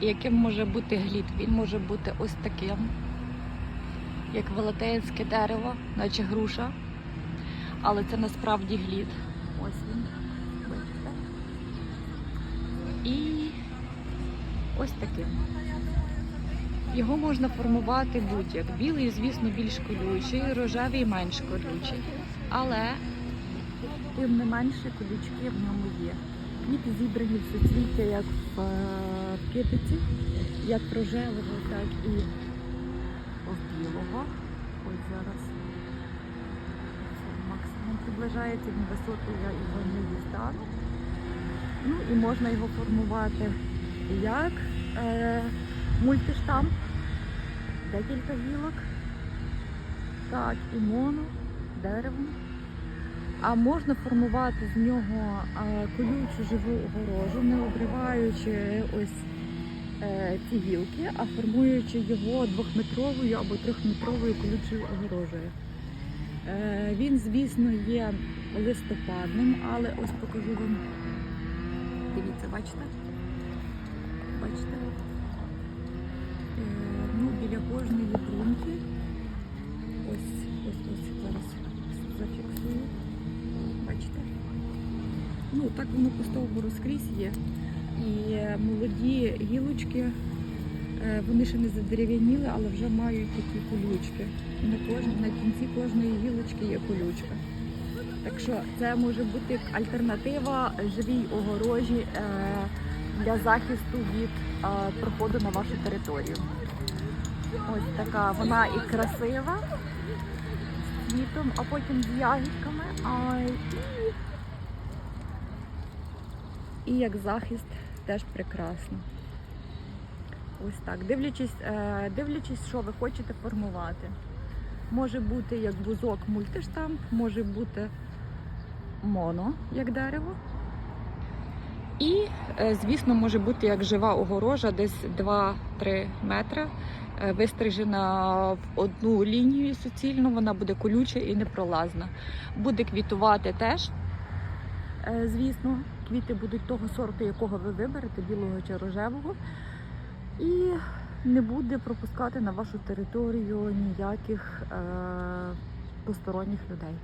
яким може бути глід? Він може бути ось таким, як велетенське дерево, наче груша. Але це насправді глід. Ось він. І ось таким. Його можна формувати будь-як. Білий, звісно, більш колючий, рожевий менш колючий. Але тим не менше колючки в ньому є. Квіти зібрані в суцвіття як в, е, китиці, як в рожевого, так і в білого. Ось зараз максимум приближається, він високий, я його не дістану. Ну і можна його формувати як е, мультиштамп, декілька гілок, так, і моно, деревом. А можна формувати з нього колючу живу огорожу, не обриваючи ось е, ці гілки, а формуючи його двохметровою або трьохметровою колючою огорожею. Е, Він, звісно, є листопадним, але ось покажу вам. Дивіться, бачите? Бачите? Ну, так воно по стовбуру скрізь є. І е, молоді гілочки, е, вони ще не задерев'яніли, але вже мають такі колючки. На, кожн, на кінці кожної гілочки є колючка. Так що це може бути альтернатива живій огорожі е, для захисту від проходу на вашу територію. Ось така вона і красива з цвітом, а потім з ягідками. А і, і як захист теж прекрасно. Ось так. Дивлячись, е, дивлячись, що ви хочете формувати. Може бути як бузок мультиштамп, може бути моно, як дерево. І, е, звісно, може бути як жива огорожа, десь 2-3 метри, е, вистрижена в одну лінію суцільну, вона буде колюча і непролазна. Буде квітувати теж. Звісно, квіти будуть того сорту, якого ви виберете, білого чи рожевого. І не буде пропускати на вашу територію ніяких е, посторонніх людей.